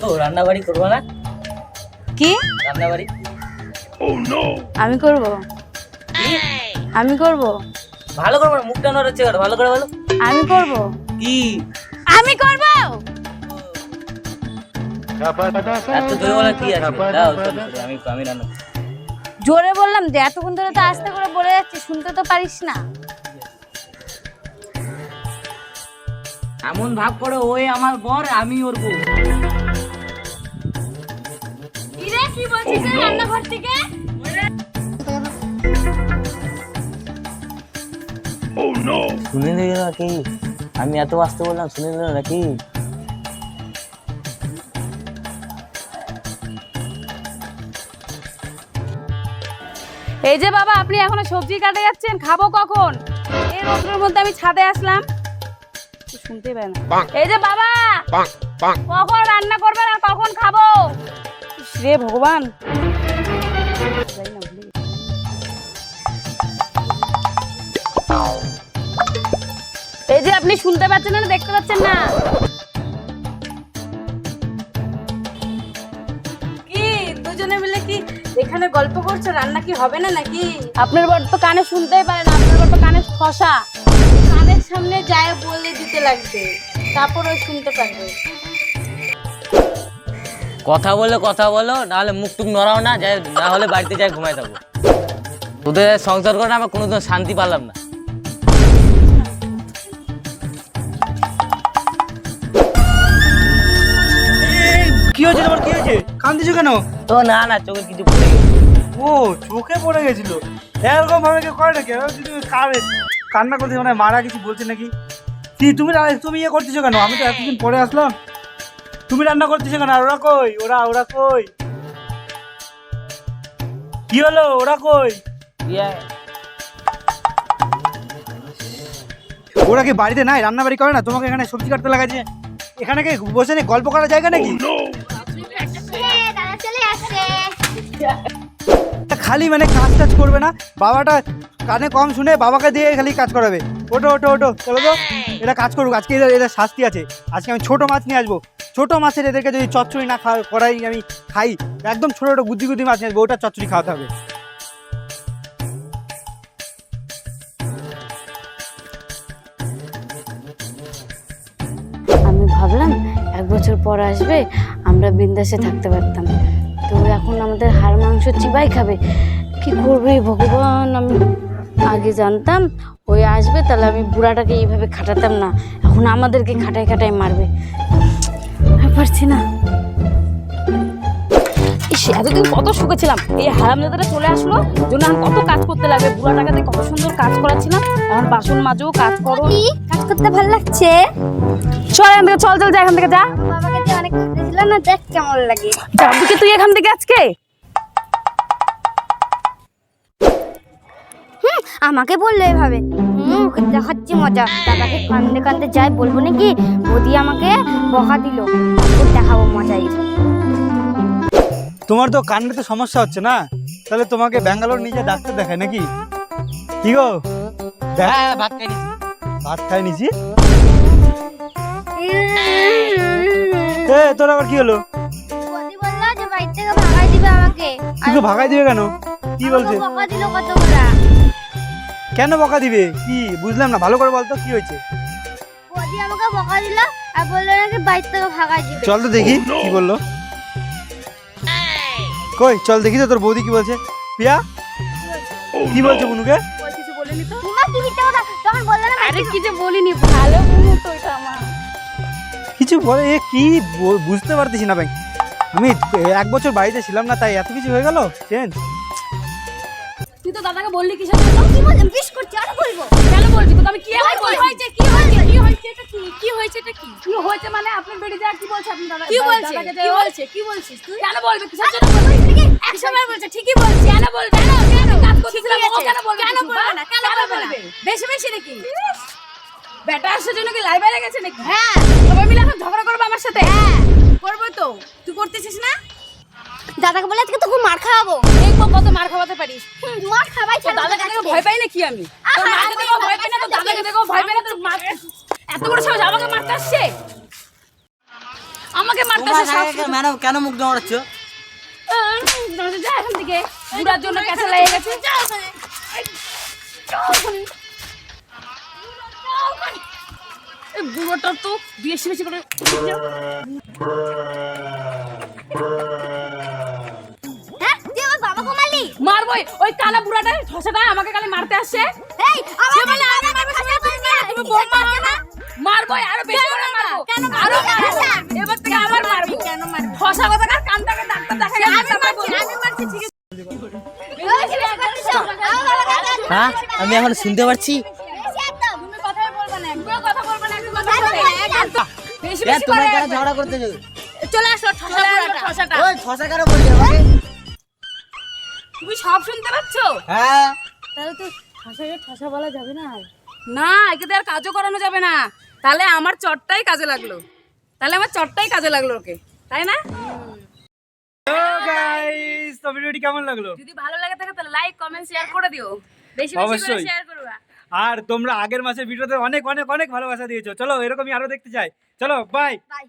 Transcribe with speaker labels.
Speaker 1: তো রান্না বাড়ি করব না?
Speaker 2: কি?
Speaker 1: রান্না বাড়ি
Speaker 2: আমি করব? আমি করব?
Speaker 1: ভালো করব না মুখটা নড়াচ্ছে? ভালো করে বলো।
Speaker 2: আমি করব?
Speaker 1: কি?
Speaker 2: আমি করব?
Speaker 1: এত জোরে বলা কি আছে? দাও চল, চল, আমি আমি রান্না
Speaker 2: জোরে বললাম যে এতক্ষণ ধরে তো আস্তে করে বলে যাচ্ছি শুনতে তো পারিস না।
Speaker 1: এমন ভাব করে ওই আমার বর আমি ওর বউ।
Speaker 2: কি বলছিস রান্নাঘর থেকে?
Speaker 1: শুনে নিল নাকি? আমি এত আসতে বললাম শুনে নিল নাকি?
Speaker 2: এই যে বাবা আপনি এখনও সবজি কাটে যাচ্ছেন খাব কখন? এই রোদ্রের মধ্যে আমি ছাদে আসলাম। শুনতে পাই না। এই যে বাবা কখন রান্না করবেন আর কখন খাব? রে ভগবান। এই যে আপনি শুনতে পাচ্ছেন না, দেখতে পাচ্ছেন না? কি, দুজনে মিলে কি এখানে গল্প করছ? রান্না কি হবে না নাকি? আপনার বর তো কানে শুনতেই পারে না, আপনার বর তো কানে খসা। কানের সামনে যায় বলে দিতে লাগবে, তারপর ওই শুনতে পারবে।
Speaker 1: কথা বলে কথা বলো নাহলে মুখ টুক নড়াও না যাই না হলে বাড়িতে যাই ঘুমাই থাকব। তোদের সংসার করে আমার কোনোদিন শান্তি পারলাম না।
Speaker 3: কি হয়েছে তোমার কি হয়েছে? কান্দিছো কেন?
Speaker 1: তো না না চোখে কিছু পড়ে গেছে।
Speaker 3: ও চোখে পড়ে গেছিল। এরকম ভাবে কেউ করে নাকি? কান্না করতে মানে মারা কিছু বলছে নাকি? তুমি তুমি ইয়ে করতেছো কেন? আমি তো এতদিন পরে আসলাম। তুমি রান্না করতেছো কেন? আর ওরা কই? ওরা ওরা কই? কি হলো? ওরা কই?
Speaker 1: ইয়ে,
Speaker 3: ওরা কি বাড়িতে নাই? রান্না বাড়ি করে না? তোমাকে এখানে সবজি কাটতে লাগাচ্ছে এখানে কি বসে নেই গল্প করার জায়গা নাকি? খালি মানে কাজ টাজ করবে না? বাবাটা কানে কম শুনে বাবাকে দিয়ে খালি কাজ করাবে। ওটো ওটো ওটো চলো তো এটা কাজ করুক। আজকে এদের এদের শাস্তি আছে। আজকে আমি ছোট মাছ নিয়ে আসব। ছোট মাছের এদেরকে যদি চচ্চড়ি না খাওয়া করাই আমি খাই, একদম ছোট ছোটো বুদ্ধি গুদি মাছ নিয়ে ওটা চচ্চড়ি খাওয়াতে হবে।
Speaker 2: আমি ভাবলাম এক বছর পর আসবে, আমরা বিন্দাসে থাকতে পারতাম। তো এখন আমাদের হাড় মাংস চিবাই খাবে। কি করবে ভগবান? আমি আগে জানতাম, ওই আসবে, তাহলে আমি বুড়াটাকে এইভাবে খাটাতাম না। এখন আমাদেরকে খাটাই খাটাই মারবে। পারছি না। ইস এতদিন কত শুকেছিলাম এই হারামজাদাটা চলে আসলো জন্য এখন কত কাজ করতে লাগবে। বুড়াটাকে দিয়ে কত সুন্দর কাজ করাচ্ছিলাম এখন বাসন মাজো কাজ করো।
Speaker 4: কাজ করতে ভালো লাগছে?
Speaker 2: চল এখান থেকে চল চল যা এখান থেকে যা।
Speaker 4: বাবাকে দিয়ে অনেক খাটেছিল না দেখ কেমন লাগে।
Speaker 2: যাবি কি তুই এখান থেকে আজকে?
Speaker 4: হুম আমাকে বলল এভাবে। দেখাচ্ছি মজা। দাদাকে কান্দে কান্দে যাই বলব নাকি বদি আমাকে বকা দিল। দেখাবো মজাই।
Speaker 3: তোমার তো কান্নাতে সমস্যা হচ্ছে না? তাহলে তোমাকে ব্যাঙ্গালোর নিয়ে যা ডাক্তার দেখায় নাকি? কি গো?
Speaker 1: হ্যাঁ ভাত খাই নিছি।
Speaker 3: ভাত খাই নিছি? এ তোর আবার কি হলো?
Speaker 4: বদি বলল যে বাড়ি থেকে ভাগাই দিবে আমাকে।
Speaker 3: ভাগাই দিবে কেন? কি বলছে?
Speaker 4: বকা দিল কতগুলা?
Speaker 3: কেন বকা দিবে? কি? বুঝলাম না। ভালো করে বলতো কি হয়েছে?
Speaker 4: বদি আমাকে বকা দিল আর বলল নাকি বাড়ি থেকে ভাগাই দিবে।
Speaker 3: চল তো দেখি কি বলল। কই চল দেখি তো তোর বৌদি কি বলছে। পিয়া কি বলছে বুনুকে?
Speaker 2: কিছু বলিনি তো।
Speaker 4: তোমার কি মিথ্যা তখন বলল না
Speaker 2: আরে কি বলিনি ভালো বলু তো এটা আমার।
Speaker 3: কিছু বলে এ কি বুঝতে পারতেছি না ভাই। আমি এক বছর বাড়িতে ছিলাম না তাই এত কিছু হয়ে গেল? চেঞ্জ?
Speaker 2: তো দাদাকে বললি কিসের জন্য?
Speaker 4: কি বললাম বিশ করছি আর বলব।
Speaker 2: কেন বলবি তোকে আমি কি কি হয়েছে? কি হয়েছে? কি হয়েছে? এটা কি? কি হয়েছে? এটা কি? কি হয়েছে মানে আপনার বেড়ে যা কি বলছে আপনি দাদা?
Speaker 5: কি বলছে? কি বলছে? কি বলছিস তুই?
Speaker 2: কেন বলবে? কিসের জন্য বলবে?
Speaker 5: একসময় বলছে ঠিকই বলছি।
Speaker 2: কেন বলবে? কেন? কেন কাজ ও
Speaker 5: ঠিকই
Speaker 2: কেন। বলবে?
Speaker 5: কেন বলবে না? কেন বলবে বেশি বেশি নাকি? বেটা আসার জন্য কি লাই বাইরে গেছে নাকি? হ্যাঁ। সবাই মিলে এখন ঝগড়া করবে আমার সাথে? হ্যাঁ। করব তো? তুই করতেছিস না?
Speaker 4: দাদাকে বলে আজকে তো খুব মার খাওয়াবো।
Speaker 2: কো- কত মার খাওয়াতে পারিস।
Speaker 4: মার খাওয়াই
Speaker 2: তোর দাদাকে দেখে ভয় পাই না কি আমি? তোর মাকে দেখে ভয় পাই না তোর দাদাকে দেখে ভয় পাই না তোর মা এত বড় সাহস আমাকে মারতে আসছে?
Speaker 5: আমাকে মারতেছে সব
Speaker 1: ম্যাডাম কেন মুখ নড়াচ্ছ?
Speaker 5: আহ, যা এখান থেকে। বুড়ার জন্য ক্যাচা লেগে গেছে। যা ওখানে। বুড়োটা তো বেশি বেশি করে ওই কালা বুড়াটা ঠসাটা আমাকে কালে মারতে আসছে।
Speaker 4: এই
Speaker 5: সে বলে আমি মারবো, বলে তুমি তুমি বোমা হও না মারবো? আরও বেশি করে মারবো।
Speaker 4: কেন মারবো?
Speaker 5: আরও মারবো। এবার থেকে আবার মারবো।
Speaker 4: কেন মারবি?
Speaker 5: ঠসা কথা কার কানটাকে ডাক্তার দেখা
Speaker 4: আমি মারছি আমি মারছি ঠিক আছে।
Speaker 1: হ্যাঁ আমি এখন শুনতে পারছি।
Speaker 5: না না
Speaker 4: না?
Speaker 1: ঝগড়া করতে
Speaker 5: চলে আসো ঠসা ঠসাটা
Speaker 1: ওই ছসা কেন বললি আমাকে?
Speaker 5: তুমি সব শুনতে পাচ্ছ?
Speaker 1: হ্যাঁ।
Speaker 2: তাহলে তো ঠসাকে ঠসা বলা যাবে না আর।
Speaker 5: না একে তো আর কাজও করানো যাবে না। তাহলে আমার চটটাই কাজে লাগল। তাহলে আমার চটটাই কাজে লাগল ওকে। তাই না?
Speaker 3: গাইস তো ভিডিওটি কেমন লাগল?
Speaker 5: যদি ভালো লাগে থাকে তাহলে লাইক কমেন্ট শেয়ার করে দিও। বেশি বেশি করে
Speaker 3: অবশ্যই।
Speaker 5: শেয়ার করবা।
Speaker 3: আর তোমরা আগের মাসের ভিডিওতে অনেক অনেক অনেক ভালোবাসা দিয়েছ। চলো এরকমই আরও দেখতে চাই। চলো বাই
Speaker 4: বাই